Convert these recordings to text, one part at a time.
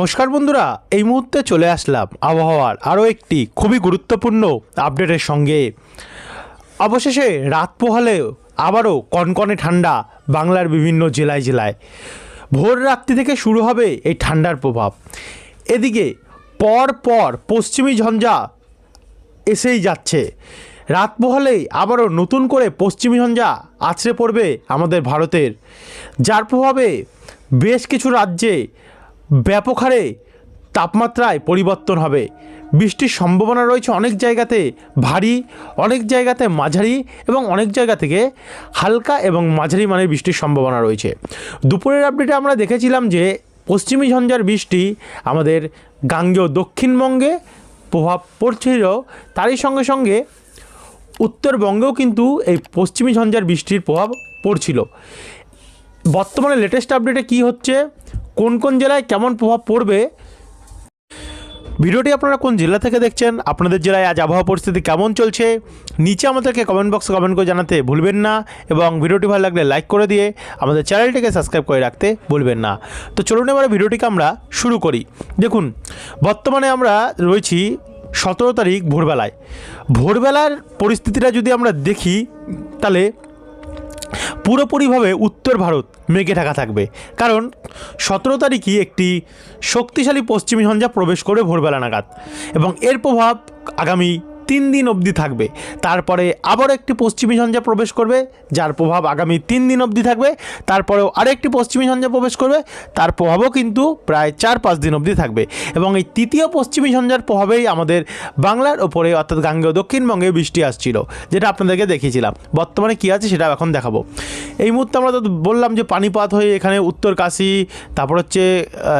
নমস্কার বন্ধুরা, এই মুহূর্তে চলে আসলাম আবহাওয়ার আরও একটি খুবই গুরুত্বপূর্ণ আপডেটের সঙ্গে। অবশেষে রাত পোহালে আবারও কনকনে ঠান্ডা বাংলার বিভিন্ন জেলায় জেলায়। ভোর রাত্রি থেকে শুরু হবে এই ঠান্ডার প্রভাব। এদিকে পর পর পশ্চিমী ঝঞ্ঝা এসেই যাচ্ছে। রাত পোহালেই আবারও নতুন করে পশ্চিমী ঝঞ্ঝা আছড়ে পড়বে আমাদের ভারতের। যার প্রভাবে বেশ কিছু রাজ্যে ব্যাপক হারে তাপমাত্রায় পরিবর্তন হবে। বৃষ্টির সম্ভাবনা রয়েছে অনেক জায়গাতে ভারী, অনেক জায়গাতে মাঝারি এবং অনেক জায়গা থেকে হালকা এবং মাঝারি মানের বৃষ্টির সম্ভাবনা রয়েছে। দুপুরের আপডেটে আমরা দেখেছিলাম যে পশ্চিমী ঝঞ্ঝার বৃষ্টি আমাদের গাঙ্গেয় দক্ষিণবঙ্গে প্রভাব পড়ছিল। তারই সঙ্গে সঙ্গে উত্তরবঙ্গেও কিন্তু এই পশ্চিমী ঝঞ্ঝার বৃষ্টির প্রভাব পড়ছিল। বর্তমানে লেটেস্ট আপডেটে কি হচ্ছে? কোন কোন জেলায় কেমন প্রভাব পড়বে? ভিডিওটি আপনারা কোন জেলা থেকে দেখছেন? আপনাদের জেলায় আজ আবহাওয়া পরিস্থিতি কেমন চলছে? নিচে আমাদেরকে কমেন্ট বক্সে কমেন্ট করে জানাতে ভুলবেন না এবং ভিডিওটি ভালো লাগলে লাইক করে দিয়ে আমাদের চ্যানেলটিকে সাবস্ক্রাইব করে রাখতে ভুলবেন না। তো চলুন এবারে ভিডিওটিকে আমরা শুরু করি। দেখুন, বর্তমানে আমরা রয়েছি সতেরো তারিখ ভোরবেলায়। ভোরবেলার পরিস্থিতিটা যদি আমরা দেখি, তাহলে পুরোপুরিভাবে উত্তর ভারত মেঘে ঢাকা থাকবে। কারণ সতেরো তারিখই একটি শক্তিশালী পশ্চিমী ঝঞ্ঝা প্রবেশ করবে ভোরবেলা নাগাদ এবং এর প্রভাব আগামী তিন দিন অবধি থাকবে। তারপরে আবার একটি পশ্চিমী ঝঞ্ঝা প্রবেশ করবে, যার প্রভাব আগামী তিন দিন অবধি থাকবে। তারপরেও আরেকটি পশ্চিমী ঝঞ্ঝা প্রবেশ করবে, তার প্রভাবও কিন্তু প্রায় চার পাঁচ দিন অবধি থাকবে। এবং এই তৃতীয় পশ্চিমী ঝঞ্ঝার প্রভাবেই আমাদের বাংলার ওপরে, অর্থাৎ গাঙ্গেয় দক্ষিণবঙ্গে বৃষ্টি আসছিল, যেটা আপনাদেরকে দেখিয়েছিলাম। বর্তমানে কী আছে সেটা এখন দেখাবো। এই মুহূর্তে আমরা তো বললাম যে পানিপাত হয়ে এখানে উত্তর কাশী, তারপর হচ্ছে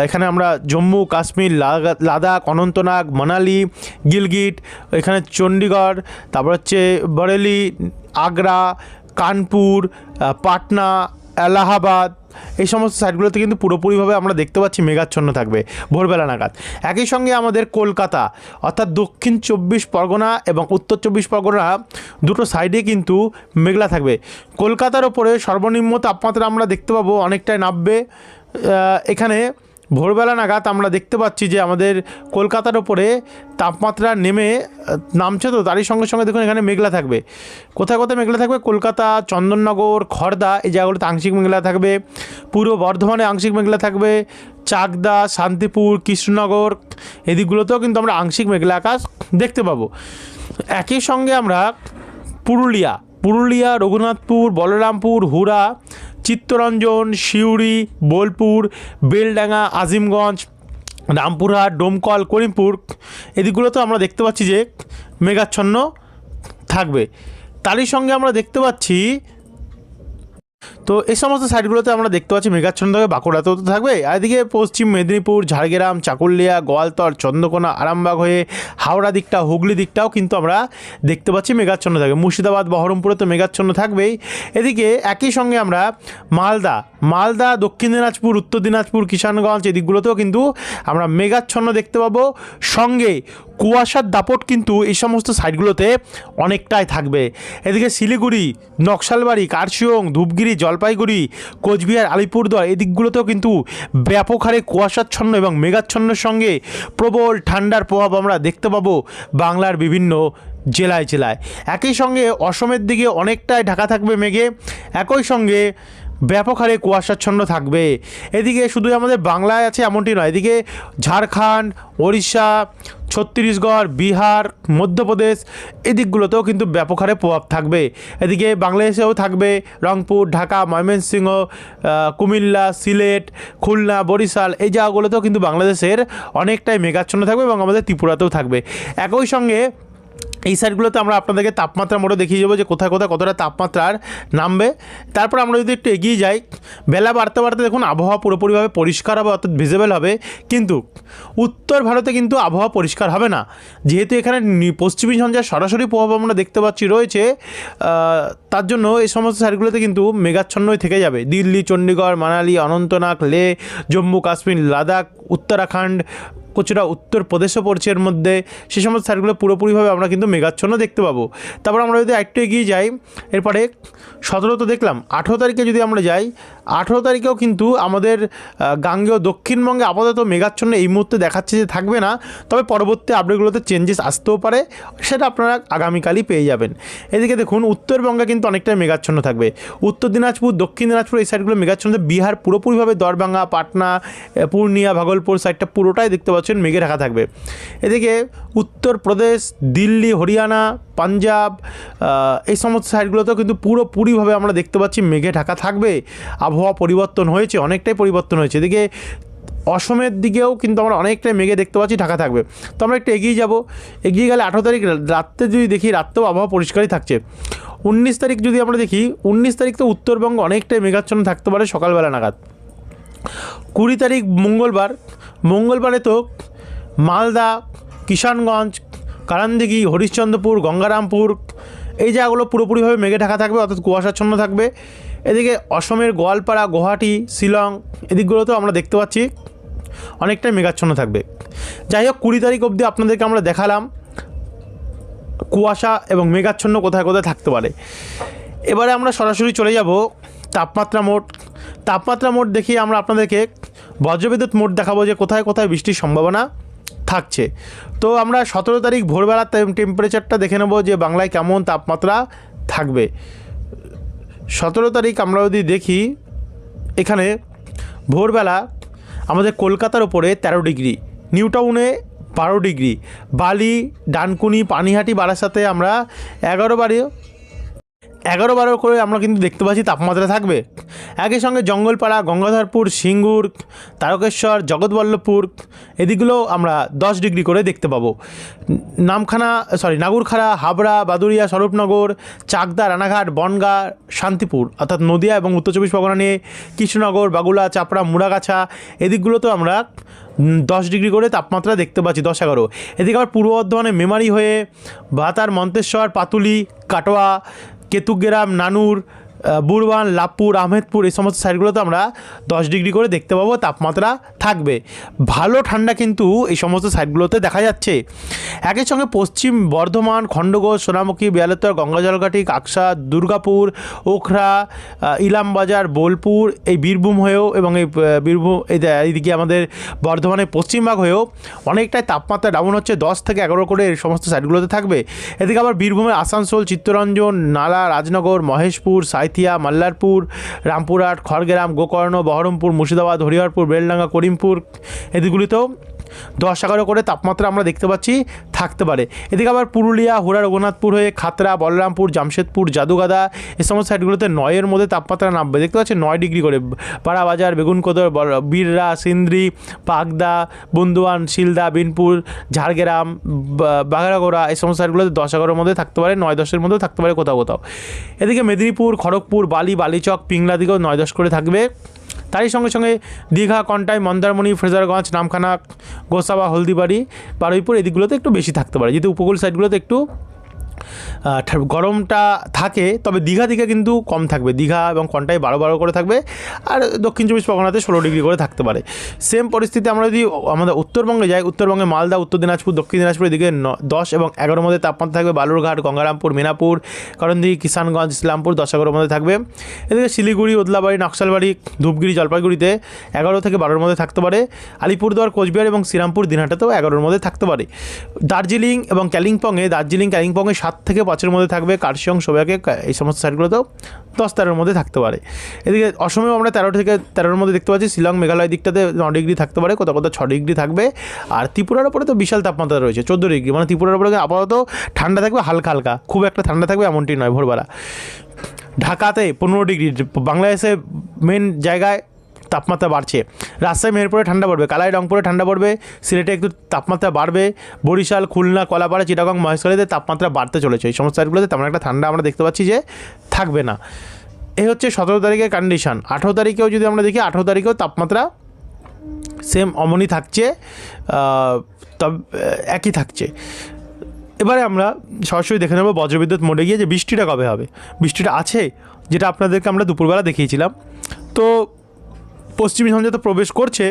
এখানে আমরা জম্মু, কাশ্মীর লাদাখ, অনন্তনাগ, মানালি, গিলগিট, এখানে চণ্ডীগড় তারপর হচ্ছে বরেলি, আগ্রা, কানপুর পাটনা, এলাহাবাদ, এই সমস্ত সাইটগুলোতে কিন্তু পুরোপুরিভাবে আমরা দেখতে পাচ্ছি মেঘাচ্ছন্ন থাকবে ভোরবেলা নাগাদ। একই সঙ্গে আমাদের কলকাতা, অর্থাৎ দক্ষিণ চব্বিশ পরগনা এবং উত্তর চব্বিশ পরগনা দুটো সাইডে কিন্তু মেঘলা থাকবে। কলকাতার ওপরে সর্বনিম্ন তাপমাত্রা আমরা দেখতে পাবো অনেকটাই নামবে। এখানে ভোরবেলা নাগাদ আমরা দেখতে পাচ্ছি যে আমাদের কলকাতার ওপরে তাপমাত্রা নেমে নামছে তো, তারই সঙ্গে সঙ্গে দেখুন এখানে মেঘলা থাকবে। কোথায় কোথায় মেঘলা থাকবে? কলকাতা, চন্দননগর খড়দা এই জায়গাগুলোতে আংশিক মেঘলা থাকবে। পূর্ব বর্ধমানে আংশিক মেঘলা থাকবে। চাকদা, শান্তিপুর, কৃষ্ণনগর এদিকগুলোতেও কিন্তু আমরা আংশিক মেঘলা আকাশ দেখতে পাবো। একই সঙ্গে আমরা পুরুলিয়া পুরুলিয়া, রঘুনাথপুর, বলরামপুর, হুড়া, চিত্তরঞ্জন, সিউড়ি, বোলপুর, বেলডাঙ্গা, আজিমগঞ্জ, রামপুরহাট, ডোমকল, করিমপুর এদিকগুলোতেও আমরা দেখতে পাচ্ছি যে মেঘাচ্ছন্ন থাকবে। তারই সঙ্গে আমরা দেখতে পাচ্ছি তো এই সমস্ত সাইডগুলোতে আমরা দেখতে পাচ্ছি মেঘাচ্ছন্ন থাকবে বাঁকুড়াতেও তো থাকবে। এদিকে পশ্চিম মেদিনীপুর, ঝাড়গ্রাম, চাকুলিয়া, গোয়ালতর চন্দ্রকোনা আরামবাগ হয়ে হাওড়া দিকটা, হুগলি দিকটাও কিন্তু আমরা দেখতে পাচ্ছি মেঘাচ্ছন্ন থাকবে। মুর্শিদাবাদ, বহরমপুরে তো মেঘাচ্ছন্ন থাকবেই। এদিকে একই সঙ্গে আমরা মালদা মালদা, দক্ষিণ দিনাজপুর, উত্তর দিনাজপুর, কিষানগঞ্জ এদিকগুলোতেও কিন্তু আমরা মেঘাচ্ছন্ন দেখতে পাবো। সঙ্গে কুয়াশার দাপট কিন্তু এই সমস্ত সাইডগুলোতে অনেকটাই থাকবে। এদিকে শিলিগুড়ি, নকশালবাড়ি কার্শিয়ং ধূপগিরি জলপাইগুড়ি, কোচবিহার, আলিপুরদুয়ার এই দিকগুলোতেও কিন্তু ব্যাপক হারে কুয়াশাচ্ছন্ন এবং মেঘাচ্ছন্নের সঙ্গে প্রবল ঠান্ডার প্রভাব আমরা দেখতে পাবো বাংলার বিভিন্ন জেলায় জেলায়। একই সঙ্গে অসমের দিকে অনেকটাই ঢাকা থাকবে মেঘে, একই সঙ্গে ব্যাপক হারে কুয়াশাচ্ছন্ন থাকবে। এদিকে শুধু আমাদের বাংলায় আছে এমনটি নয়, এদিকে ঝাড়খণ্ড, ওড়িশা ছত্তিশগড়, বিহার, মধ্যপ্রদেশ এদিকগুলোতেও কিন্তু ব্যাপক হারে প্রভাব থাকবে। এদিকে বাংলাদেশেও থাকবে রংপুর, ঢাকা, ময়মনসিংহ কুমিল্লা, সিলেট, খুলনা, বরিশাল এই জায়গাগুলোতেও কিন্তু বাংলাদেশের অনেকটাই মেঘাচ্ছন্ন থাকবে এবং আমাদের ত্রিপুরাতেও থাকবে। একই সঙ্গে এই সাইডগুলোতে আমরা আপনাদেরকে তাপমাত্রা মোটে দেখিয়ে যাব যে কোথায় কোথায় কতটা তাপমাত্রার নামবে। তারপর আমরা যদি একটু এগিয়ে যাই, বেলা বাড়তে বাড়তে দেখুন আবহাওয়া পুরোপুরিভাবে পরিষ্কার হবে, অর্থাৎ ভিজিবল হবে। কিন্তু উত্তর ভারতে কিন্তু আবহাওয়া পরিষ্কার হবে না। যেহেতু এখানে পশ্চিমী ঝঞ্ঝার সরাসরি প্রভাব আমরা দেখতে পাচ্ছি, রয়েছে তার জন্য এই সমস্ত সাইডগুলোতে কিন্তু মেঘাচ্ছন্নই থেকে যাবে। দিল্লি, চণ্ডীগড়, মানালি, অনন্তনাগ, লে, জম্মু, কাশ্মীর, লাদাখ, উত্তরাখণ্ড কিছুটা উত্তরপ্রদেশও পড়ছে এর মধ্যে। সে সমস্ত স্যারগুলো পুরোপুরিভাবে আমরা কিন্তু মেঘাচ্ছন্ন দেখতে পাবো। তারপর আমরা যদি একটু এগিয়ে যাই, এরপরে সতেরো তো দেখলাম, আঠেরো তারিখে যদি আমরা যাই আঠেরো তারিখেও কিন্তু আমাদের গাঙ্গেয় দক্ষিণবঙ্গে আপাতত মেঘাচ্ছন্ন এই মুহূর্তে দেখাচ্ছে যে থাকবে না। তবে পরবর্তী আপডেটগুলোতে চেঞ্জেস আসতেও পারে, সেটা আপনারা আগামীকালই পেয়ে যাবেন। এদিকে দেখুন, উত্তরবঙ্গে কিন্তু অনেকটাই মেঘাচ্ছন্ন থাকবে। উত্তর দিনাজপুর, দক্ষিণ দিনাজপুর এই সাইডগুলো মেঘাচ্ছন্ন। বিহার পুরোপুরিভাবে দরভাঙ্গা, পাটনা পূর্ণিয়া, ভাগলপুর সাইডটা পুরোটাই দেখতে পাচ্ছেন মেঘে ঢাকা থাকবে। এদিকে উত্তরপ্রদেশ, দিল্লি, হরিয়ানা, পাঞ্জাব এই সমস্ত সাইডগুলোতেও কিন্তু পুরোপুরিভাবে আমরা দেখতে পাচ্ছি মেঘে ঢাকা থাকবে। আবহাওয়া পরিবর্তন হয়েছে, অনেকটাই পরিবর্তন হয়েছে। এদিকে অসমের দিকেও কিন্তু আমরা অনেকটাই মেঘে দেখতে পাচ্ছি, ঢাকা থাকবে। তো আমরা একটু এগিয়ে যাব। এগিয়ে গেলে আঠেরো তারিখ রাত্রে যদি দেখি, রাত্রেও আবহাওয়া পরিষ্কারই থাকছে। উনিশ তারিখ যদি আমরা দেখি, উনিশ তারিখ তো উত্তরবঙ্গ অনেকটাই মেঘাচ্ছন্ন থাকতে পারে সকালবেলা নাগাদ। কুড়ি তারিখ মঙ্গলবার, মঙ্গলবারে তো মালদা, কিষানগঞ্জ কারান্দিঘি হরিশ্চন্দ্রপুর, গঙ্গারামপুর এই জায়গাগুলো পুরোপুরিভাবে মেঘে ঢাকা থাকবে, অর্থাৎ কুয়াশাচ্ছন্ন থাকবে। এদিকে অসমের গোয়ালপাড়া, গুয়াহাটি, শিলং এদিকগুলোতেও আমরা দেখতে পাচ্ছি অনেকটাই মেঘাচ্ছন্ন থাকবে। যাই হোক, কুড়ি তারিখ অবধি আপনাদেরকে আমরা দেখালাম কুয়াশা এবং মেঘাচ্ছন্ন কোথায় কোথায় থাকতে পারে। এবারে আমরা সরাসরি চলে যাব তাপমাত্রা মোট তাপমাত্রা মোট দেখিয়ে আমরা আপনাদেরকে বজ্রবিদ্যুৎ মোট দেখাবো যে কোথায় কোথায় বৃষ্টির সম্ভাবনা। থাকছে। তো আমরা সতেরো তারিখ ভোরবেলার টেম্পারেচারটা দেখে নেব যে বাংলায় কেমন তাপমাত্রা থাকবে। সতেরো তারিখ আমরা যদি দেখি, এখানে ভোরবেলা আমাদের কলকাতার ওপরে তেরো ডিগ্রি নিউ টাউনে বারো ডিগ্রি, বালি, ডানকুনি, পানিহাটি, বারাসাতে আমরা এগারো বারে এগারো বারো করে আমরা কিন্তু দেখতে পাচ্ছি তাপমাত্রা থাকবে। একই সঙ্গে জঙ্গলপাড়া, গঙ্গাধরপুর, সিঙ্গুর, তারকেশ্বর, জগৎবল্লভপুর এদিকগুলো আমরা দশ ডিগ্রি করে দেখতে পাবো। নামখানা সরি নাগুরখাড়া, হাবড়া বাদুরিয়া স্বরূপনগর, চাকদা, রানাঘাট, বনগা, শান্তিপুর অর্থাৎ নদিয়া এবং উত্তর চব্বিশ পরগনা নিয়ে কৃষ্ণনগর, বাগুলা, চাপড়া, মুড়াগাছা এদিকগুলোতেও আমরা দশ ডিগ্রি করে তাপমাত্রা দেখতে পাচ্ছি, দশ এগারো। এদিকে আবার পূর্ব বর্ধমানে মেমারি হয়ে ভাতার মন্তেশ্বর, পাতুলি, কাটোয়া কেতুগ্রাম নানুর বুরবান লাভপুর আহমেদপুর এই সমস্ত সাইডগুলোতে আমরা দশ ডিগ্রি করে দেখতে পাবো, তাপমাত্রা থাকবে। ভালো ঠান্ডা কিন্তু এই সমস্ত সাইডগুলোতে দেখা যাচ্ছে। একই সঙ্গে পশ্চিম বর্ধমান খণ্ডঘোষ সোনামুখী বিয়ালতর গঙ্গাজলঘাটি, কাকসা, দুর্গাপুর, ওখরা ইলামবাজার, বোলপুর, এই বীরভূম হয়েও এবং এই বীরভূম এইদিকে আমাদের বর্ধমানের পশ্চিমভাগ হয়েও অনেকটাই তাপমাত্রা ডাউন হচ্ছে, দশ থেকে এগারো করে এই সমস্ত সাইডগুলোতে থাকবে। এদিকে আবার বীরভূমের আসানসোল, চিত্তরঞ্জন, নালা, রাজনগর, মহেশপুর সাঁইথিয়া মাল্লারপুর রামপুরহাট খড়গ্রাম গোকর্ণ বহরমপুর মুর্শিদাবাদ হরিহরপুর বেলডাঙ্গা করিমপুর এদিকগুলিতেও দশ এগারো করে তাপমাত্রা আমরা দেখতে পাচ্ছি থাকতে পারে। এদিকে আবার পুরুলিয়া, হুড়া, রঘুনাথপুর হয়ে খাতরা বলরামপুর, জামশেদপুর, জাদুগাদা এই সমস্ত সাইডগুলোতে নয়ের মধ্যে তাপমাত্রা নামবে। দেখতে পাচ্ছেন নয় ডিগ্রি করে। পাড়াবাজার, বেগুনকোদর বীররা, সিন্দ্রি পাকদা বন্দুয়ান, শিলদা, বিনপুর, ঝাড়গ্রাম বাঘারাগোড়া এই সমস্ত সাইডগুলোতে দশ এগারোর মধ্যে থাকতে পারে, নয় দশের মধ্যেও থাকতে পারে কোথাও কোথাও। এদিকে মেদিনীপুর, খড়গপুর, বালি, বালিচক, পিংলা দিকেও নয় দশ করে থাকবে। তারই সঙ্গে সঙ্গে দীঘা, কন্টাই, মন্দারমণি ফ্রেজারগঞ্জ নামখানা, গোসাবা, হলদিবাড়ি, বারুইপুর, এদিকগুলোতে একটু বেশি থাকতে পারে। যেহেতু উপকূল সাইডগুলোতে একটু গরমটা থাকে, তবে দীঘা দিকে কিন্তু কম থাকবে। দীঘা এবং কন্টাই বারো বারো করে থাকবে, আর দক্ষিণ চব্বিশ পরগনাতে ষোলো ডিগ্রি করে থাকতে পারে। সেম পরিস্থিতি আমরা যদি আমাদের উত্তরবঙ্গে যাই, উত্তরবঙ্গে মালদা, উত্তর দিনাজপুর, দক্ষিণ দিনাজপুর, এদিকে ন- দশ এবং এগারোর মধ্যে তাপমাত্রা থাকবে বালুরঘাট, গঙ্গারামপুর, মিনাপুর, করণদিঘি, কিষানগঞ্জ, ইসলামপুর দশ এগারোর মধ্যে থাকবে। এদিকে শিলিগুড়ি, ওদলাবাড়ি, নকশালবাড়ি, ধূপগিরি, জলপাইগুড়িতে এগারো থেকে বারোর মধ্যে থাকতে পারে। আলিপুরদুয়ার, কোচবিহার এবং শ্রীরামপুর, দিনহাটাতেও এগারোর মধ্যে থাকতে পারে। দার্জিলিং এবং কালিম্পংয়ে দার্জিলিং কালিম্পংয়ে সাত থেকে পাঁচের মধ্যে থাকবে, কার্শিয়ং, সোবাকে এই সমস্ত সাইডগুলোতেও দশ তেরোর মধ্যে থাকতে পারে। এদিকে অসমেও আমরা তেরো থেকে তেরোর মধ্যে দেখতে পাচ্ছি, শিলং, মেঘালয় দিকটাতে ন ডিগ্রি থাকতে পারে কোথাও কোথাও ছ ডিগ্রি থাকবে, আর ত্রিপুরার ওপরে তো বিশাল তাপমাত্রা রয়েছে, চোদ্দ ডিগ্রি মানে ত্রিপুরার ওপরে আপাতত ঠান্ডা থাকবে হালকা হালকা, খুব একটা ঠান্ডা থাকবে এমনটি নয় ভোরবেলা। ঢাকাতে পনেরো ডিগ্রি, বাংলাদেশে মেন জায়গায় তাপমাত্রা বাড়ছে। রাজশাহী, মেহেরপুরে ঠান্ডা পড়বে, কালাই, রংপুরে ঠান্ডা পড়বে, সিলেটে একটু তাপমাত্রা বাড়বে, বরিশাল, খুলনা, কলাপাড়া, চিটাগং, মহেশখালীতে তাপমাত্রা বাড়তে চলেছে। এই সমস্ত সাইডগুলোতে তেমন একটা ঠান্ডা আমরা দেখতে পাচ্ছি যে থাকবে না। এই হচ্ছে সতেরো তারিখের কন্ডিশন আঠেরো তারিখেও যদি আমরা দেখি, আঠেরো তারিখেও তাপমাত্রা সেম অমনই থাকছে তবে একই থাকছে। এবারে আমরা সরাসরি দেখে নেব বজ্রবিদ্যুৎ মোডে গিয়ে যে বৃষ্টিটা কবে হবে। বৃষ্টিটা আছে, যেটা আপনাদেরকে আমরা দুপুরবেলা দেখিয়েছিলাম। তো পশ্চিমী ঝঞ্ঝাতে প্রবেশ করছে,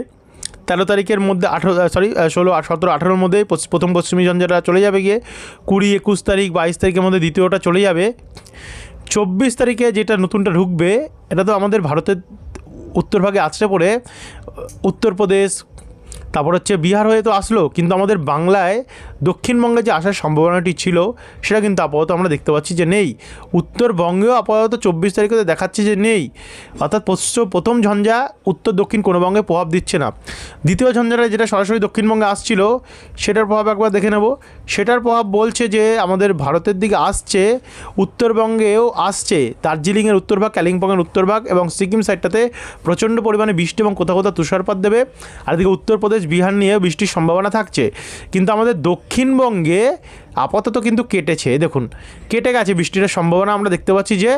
তেরো তারিখের মধ্যে আঠেরো সরি ষোলো সতেরো, আঠেরোর মধ্যে প্রথম পশ্চিমী ঝঞ্ঝাটা চলে যাবে গিয়ে, কুড়ি, একুশ তারিখ, বাইশ তারিখের মধ্যে দ্বিতীয়টা চলে যাবে। চব্বিশ তারিখে যেটা নতুনটা ঢুকবে, এটা তো আমাদের ভারতের উত্তরভাগে আছড়ে পড়ে, উত্তরপ্রদেশ তারপর হচ্ছে বিহার হয়ে তো আসলো, কিন্তু আমাদের বাংলায় দক্ষিণবঙ্গে যে আসার সম্ভাবনাটি ছিল, সেটা কিন্তু আপাতত আমরা দেখতে পাচ্ছি যে নেই। উত্তরবঙ্গেও আপাতত চব্বিশ তারিখে দেখাচ্ছে যে নেই। অর্থাৎ পশ্চিম প্রথম ঝঞ্ঝা উত্তর দক্ষিণ কোনো বঙ্গে প্রভাব দিচ্ছে না। দ্বিতীয় ঝঞ্ঝাটা যেটা সরাসরি দক্ষিণবঙ্গে আসছিল, সেটার প্রভাব একবার দেখে নেব। সেটার প্রভাব বলছে যে আমাদের ভারতের দিকে আসছে, উত্তরবঙ্গেও আসছে। দার্জিলিংয়ের উত্তরভাগ, কালিম্পংয়ের উত্তরভাগ এবং সিকিম সাইডটাতে প্রচণ্ড পরিমাণে বৃষ্টি এবং কোথাও কোথাও তুষারপাত দেবে। আর এদিকে উত্তরপ্রদেশ বিহার নিয়ে বৃষ্টির সম্ভাবনা থাকছে। কিন্তু আমাদের দক্ষিণবঙ্গে আপাতত কিন্তু কেটেছে। দেখুন, কেটে গেছে বৃষ্টিটার সম্ভাবনা। আমরা দেখতে পাচ্ছি যে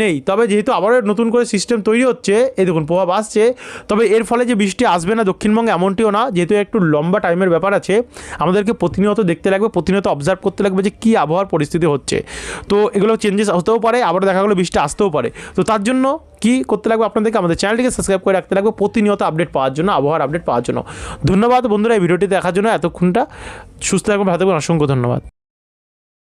নেই। তবে যেহেতু আবারও নতুন করে সিস্টেম তৈরি হচ্ছে, এই দেখুন, প্রভাব আসছে। তবে এর ফলে যে বৃষ্টি আসবে না দক্ষিণবঙ্গে এমনটিও না, যেহেতু একটু লম্বা টাইমের ব্যাপার আছে, আমাদেরকে প্রতিনিয়ত দেখতে লাগবে, প্রতিনিয়ত অবজার্ভ করতে লাগবে যে কী আবহাওয়ার পরিস্থিতি হচ্ছে। তো এগুলো চেঞ্জেস হতেও পারে আবার দেখা গেলো বৃষ্টি আসতেও পারে। তো তার জন্য কি করতে লাগবে আপনাদেরকে, আমাদের চ্যানেলটিকে সাবস্ক্রাইব করে রাখতে লাগবে, প্রতিনিয়ত আপডেট পাওয়ার জন্য, আবহাওয়ার আপডেট পাওয়ার জন্য। ধন্যবাদ বন্ধুরা এই ভিডিওটি দেখার জন্য, এতক্ষণটা সুস্থ থাকবেন ভালো থাকবেন অসংখ্য ধন্যবাদ।